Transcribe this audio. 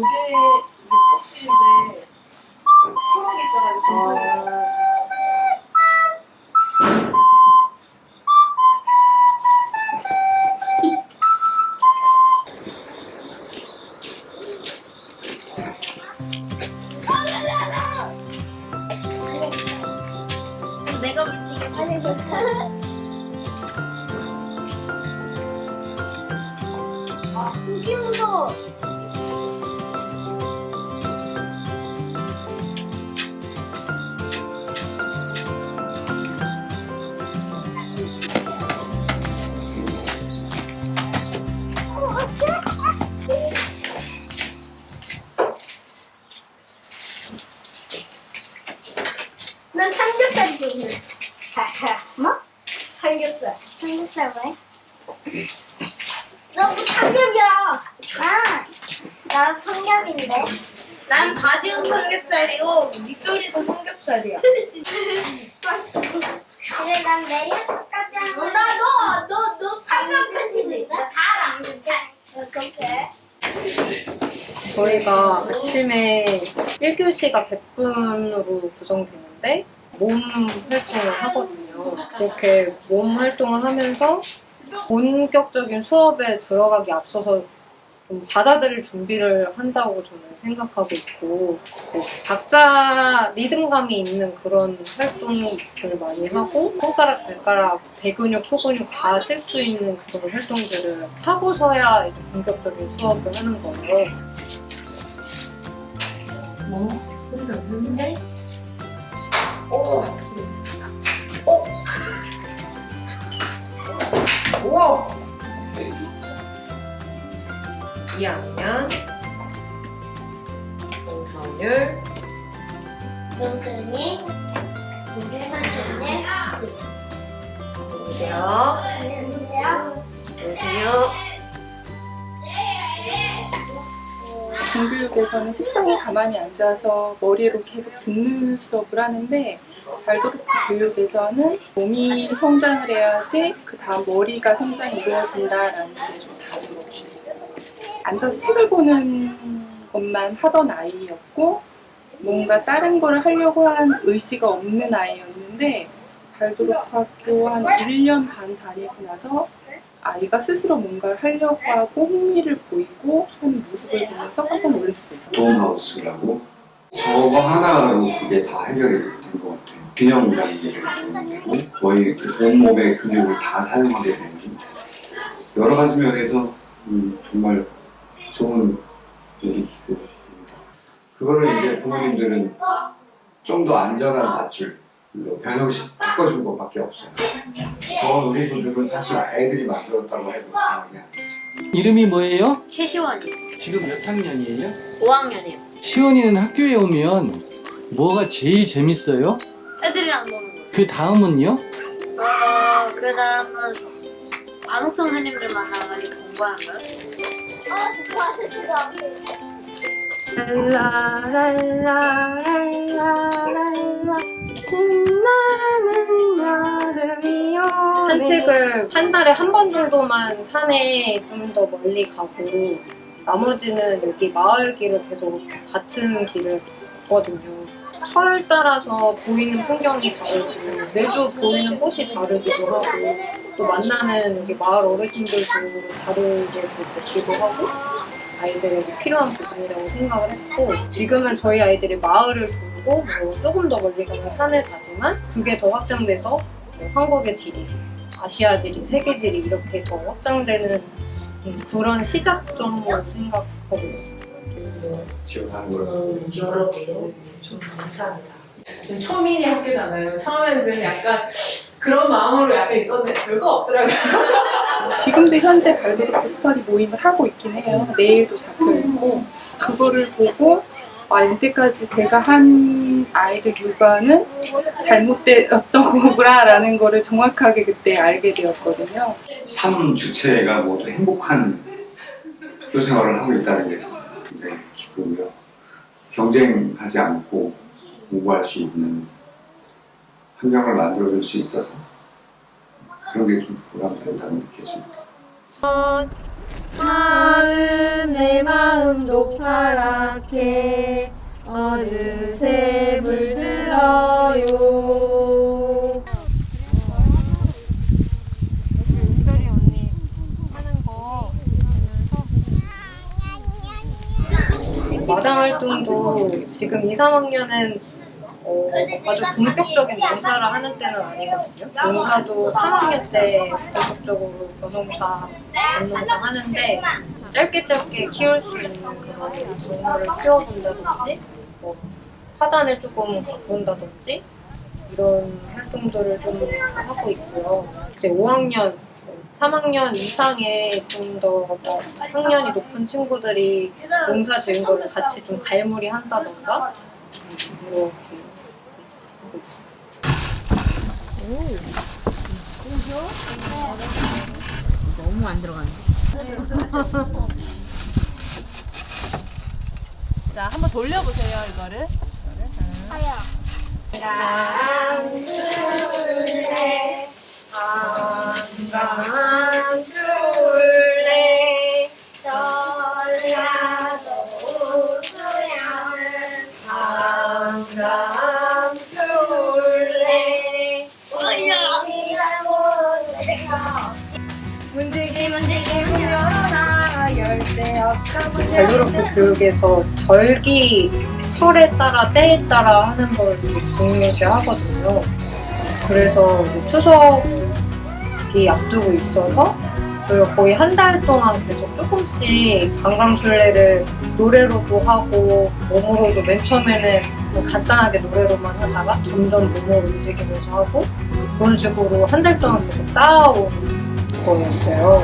조개 접시인데 초록이 있어가지고 내가 밑에 빨리 아, 되게 무서워. 삼겹살 좋아해. 뭐? 삼겹살. 삼겹살 왜? 너무 삼겹이야. 아, 나 삼겹인데. 난 바지도 삼겹살이고 밑조리도 삼겹살이야. 그래, 난 레이어스까지 한 거. 나 너, 너, 너 삼겹 팬티도 있어? 다안 괜찮아. 어떡해? 저희가 아침에 1교시가 100분으로 구성되는데 몸 활동을 하거든요. 그렇게 몸 활동을 하면서 본격적인 수업에 들어가기 앞서서 좀 받아들일 준비를 한다고 저는 생각하고 있고 네, 각자 리듬감이 있는 그런 활동을 많이 하고 손가락, 발가락, 대근육, 소근육 다 쓸 수 있는 그런 활동들을 하고서야 이제 본격적인 수업을 하는 거예요. 우와! 2학년 동서율 동생이 동생한테 안녕하세요. 안녕하세요. 안녕하세요. 공교육에서는 책상에 가만히 앉아서 머리로 계속 듣는 수업을 하는데 발도르프 교육에서는 몸이 성장을 해야지 그 다음 머리가 성장이 이루어진다라는 게 좀 다른 것 같아요. 앉아서 책을 보는 것만 하던 아이였고 뭔가 다른 걸 하려고 한 의지가 없는 아이였는데 발도르프 학교 한 1년 반 다니고 나서 아이가 스스로 뭔가를 하려고 하고 흥미를 보이고 하는 모습을 보면서 깜짝 놀랐어요. 돔하우스라고 저거 하나로 그게 다 해결이 된 것 같아요. 균형 잡기를 되고 거의 그 온몸의 근육을 다 사용하게 되는 여러 가지 면에서 음, 정말 좋은 놀이기구입니다. 그거를 이제 부모님들은 좀 더 안전한 밧줄 변형식 바꿔준 것밖에 없어요. 저 놀이기구들은 사실 애들이 만들었다고 해도 과언이 아니에요. 이름이 뭐예요? 최시원이 지금 몇 학년이에요? 5학년이요. 시원이는 학교에 오면 뭐가 제일 재밌어요? 애들이랑 노는 거. 그 다음은요? 어, 그 다음은 과목 선생님들 만나가지고 공부하는 거요. 아, 안 돼. 랄라랄라랄라랄라 신나는 여름이요 산책을 한 달에 한 번 정도만 산에 좀 더 멀리 가고 나머지는 여기 마을 길을 계속 같은 길을 걷거든요. 철 따라서 보이는 풍경이 다르고 매주 보이는 꽃이 다르기도 하고 또 만나는 마을 어르신들도 다르게 뵙기도 하고 아이들에게 필요한 부분이라고 생각을 했고 지금은 저희 아이들이 마을을 돌고 뭐 조금 더 멀리 가면 산을 가지만 그게 더 확장돼서 뭐 한국의 지리, 아시아 지리, 세계 지리 이렇게 더 확장되는 음, 그런 시작점으로 생각하고 있어요. 지원하는 걸 지원하고 좀 감사합니다. 초미니 학교잖아요. 처음에는 그래서 약간 그런 마음으로 약간 있었는데 별거 없더라고요. 지금도 현재 발도르프 스터디 모임을 하고 있긴 해요. 내일도 잡혀 있고 그거를 보고 아 여태까지 제가 한 아이들 육아는 잘못되었던 거구나라는 거를 정확하게 그때 알게 되었거든요. 삶 주체가 모두 행복한 학교 생활을 하고 있다는 게 굉장히 기쁘고요. 경쟁하지 않고 공부할 수 있는 환경을 만들어줄 수 있어서 그런 게 좀 보람된다고 느껴집니다. 마음 내 마음 높아라 까맣게 마당 활동도 지금 2, 3학년은 어, 아주 본격적인 농사를 하는 때는 아니거든요. 농사도 3학년 때 본격적으로 벼농사, 벼농사 하는데 짧게 짧게 키울 수 있는 그런 동물을 키워본다든지 뭐 화단을 조금 가꾼다든지 이런 활동들을 좀 하고 있고요. 이제 5학년, 3학년 이상의 좀더뭐 학년이 높은 친구들이 농사 지은 거를 같이 좀 갈무리 한다던가 음, 이렇게 하고 있어요. 너무 안 들어가는데. 자, 한번 돌려보세요, 이거를. 강강술래 전라도 우수양은 강강술래 문지기 문지기 문 열어라 열쇠 없다 자유롭게 교육에서 절기 철에 따라 때에 따라 하는 걸 되게 중요시 하거든요. 그래서 추석 이 앞두고 있어서 저희가 거의 한 달 동안 계속 조금씩 관광술래를 노래로도 하고 몸으로도 맨 처음에는 뭐 간단하게 노래로만 하다가 점점 몸으로 움직이면서 하고 그런 식으로 한 달 동안 계속 쌓아온 거였어요.